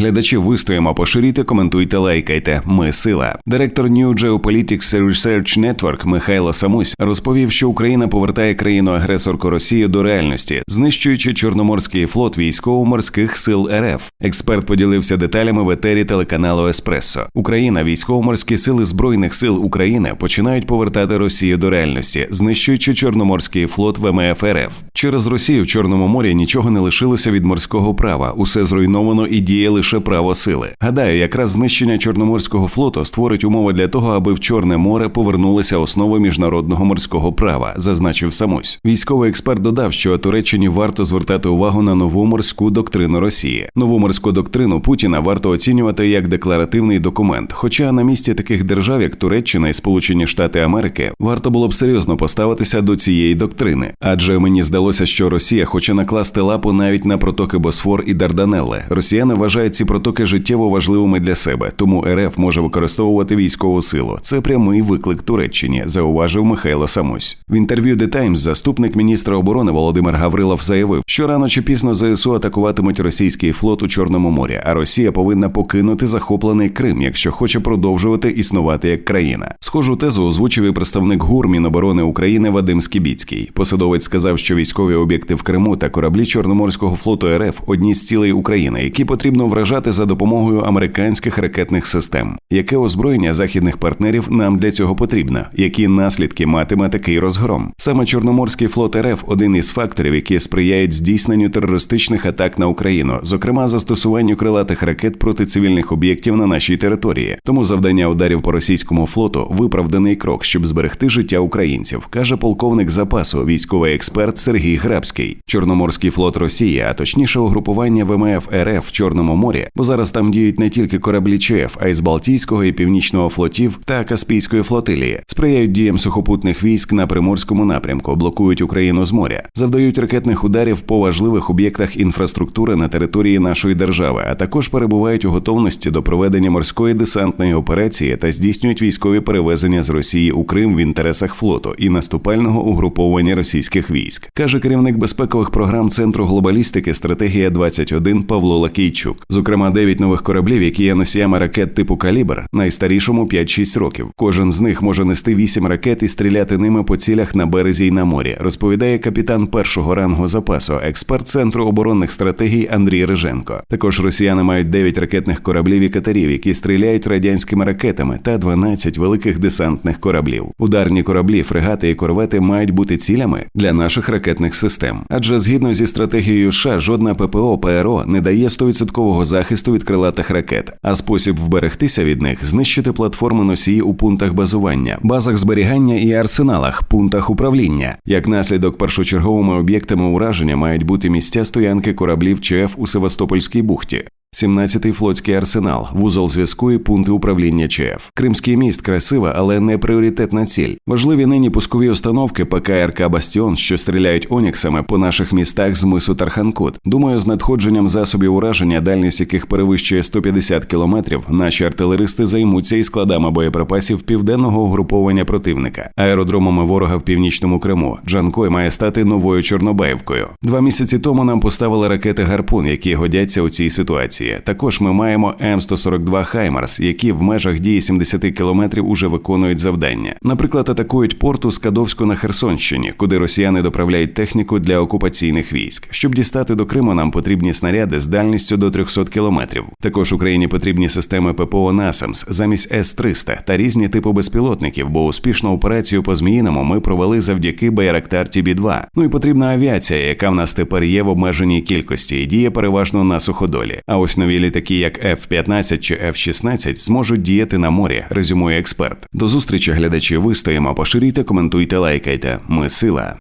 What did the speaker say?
Глядачі вистоїмо, поширюйте, коментуйте, лайкайте. Ми сила. Директор New Geopolitics Research Network Михайло Самусь розповів, що Україна повертає країну агресорку Росію до реальності, знищуючи Чорноморський флот військово-морських сил РФ. Експерт поділився деталями в етері телеканалу Еспресо. Україна, військово-морські сили збройних сил України починають повертати Росію до реальності, знищуючи Чорноморський флот ВМФ РФ. Через Росію в Чорному морі нічого не лишилося від морського права. Усе зруйновано і діє лише право сили. Гадаю, якраз знищення Чорноморського флоту створить умови для того, аби в Чорне море повернулися основи міжнародного морського права, зазначив Самусь. Військовий експерт додав, що Туреччині варто звертати увагу на нову морську доктрину Росії. Нову морську доктрину Путіна варто оцінювати як декларативний документ. Хоча на місці таких держав, як Туреччина і Сполучені Штати Америки, варто було б серйозно поставитися до цієї доктрини, адже мені здалося, що Росія хоче накласти лапу навіть на протоки Босфор і Дарданелли. Росіяни вважають ці протоки життєво важливими для себе, тому РФ може використовувати військову силу. Це прямий виклик Туреччині, зауважив Михайло Самусь. В інтерв'ю The Times заступник міністра оборони Володимир Гаврилов заявив, що рано чи пізно ЗСУ атакуватимуть російський флот у Чорному морі, а Росія повинна покинути захоплений Крим, якщо хоче продовжувати існувати як країна. Схожу тезу озвучив і представник ГУР Міноборони України Вадим Скібіцький. Посадовець сказав, що військові об'єкти в Криму та кораблі Чорноморського флоту РФ одні з цілей України, які потрібно вражати за допомогою американських ракетних систем. Яке озброєння західних партнерів нам для цього потрібно? Які наслідки матиме такий розгром? Саме Чорноморський флот РФ один із факторів, які сприяють здійсненню терористичних атак на Україну, зокрема застосуванню крилатих ракет проти цивільних об'єктів на нашій території. Тому завдання ударів по російському флоту виправданий крок, щоб зберегти життя українців, каже полковник запасу, військовий експерт Сергій Грабський. Чорноморський флот Росії, а точніше угрупування ВМФ РФ в Чорному морі, бо зараз там діють не тільки кораблі ЧФ, а й з Балтійського і Північного флотів та Каспійської флотилії, сприяють діям сухопутних військ на приморському напрямку, блокують Україну з моря, завдають ракетних ударів по важливих об'єктах інфраструктури на території нашої держави, а також перебувають у готовності до проведення морської десантної операції та здійснюють військові перевезення з Росії у Крим в інтересах флоту і наступального угруповання російських військ, каже керівник безпекових програм Центру глобалістики стратегія 21 Павло Лакійчук. Зокрема, 9 нових кораблів, які є носіями ракет типу Калібр, найстарішому 5-6 років. Кожен з них може нести 8 ракет і стріляти ними по цілях на березі й на морі. Розповідає капітан першого рангу запасу, експерт центру оборонних стратегій Андрій Риженко. Також росіяни мають 9 ракетних кораблів і катерів, які стріляють радянськими ракетами, та 12 великих десантних кораблів. Ударні кораблі, фрегати і корвети мають бути цілями для наших ракетних систем. Адже згідно зі стратегією США, жодна ППО ПРО не дає 100% захисту від крилатих ракет, а спосіб вберегтися від них знищити платформи носії у пунктах базування, базах зберігання і арсеналах, пунктах управління. Як наслідок першочерговими об'єктами ураження мають бути місця стоянки кораблів ЧФ у Севастопольській бухті. 17-й флотський арсенал, вузол зв'язку і пункти управління ЧФ. Кримський міст красива, але не пріоритетна ціль. Важливі нині пускові установки ПКРК Бастіон, що стріляють оніксами по наших містах з мису Тарханкут. Думаю, з надходженням засобів ураження, дальність яких перевищує 150 кілометрів, наші артилеристи займуться і складами боєприпасів південного угруповання противника, аеродромами ворога в північному Криму. Джанкой має стати новою Чорнобаївкою. Два місяці тому нам поставили ракети гарпун, які годяться у цій ситуації. Також ми маємо М142 Хаймарс, які в межах дії 70 кілометрів уже виконують завдання. Наприклад, атакують порту Скадовську на Херсонщині, куди росіяни доправляють техніку для окупаційних військ. Щоб дістати до Криму, нам потрібні снаряди з дальністю до 300 кілометрів. Також Україні потрібні системи ППО «Насамс» замість С-300 та різні типи безпілотників, бо успішну операцію по Зміїному ми провели завдяки Байрактар ТБ-2. Ну і потрібна авіація, яка в нас тепер є в обмеженій кількості і діє переважно на суходолі. А ось нові літаки, як F-15 чи F-16, зможуть діяти на морі, резюмує експерт. До зустрічі глядачі вистоїмо, поширюйте, коментуйте, лайкайте. Ми сила.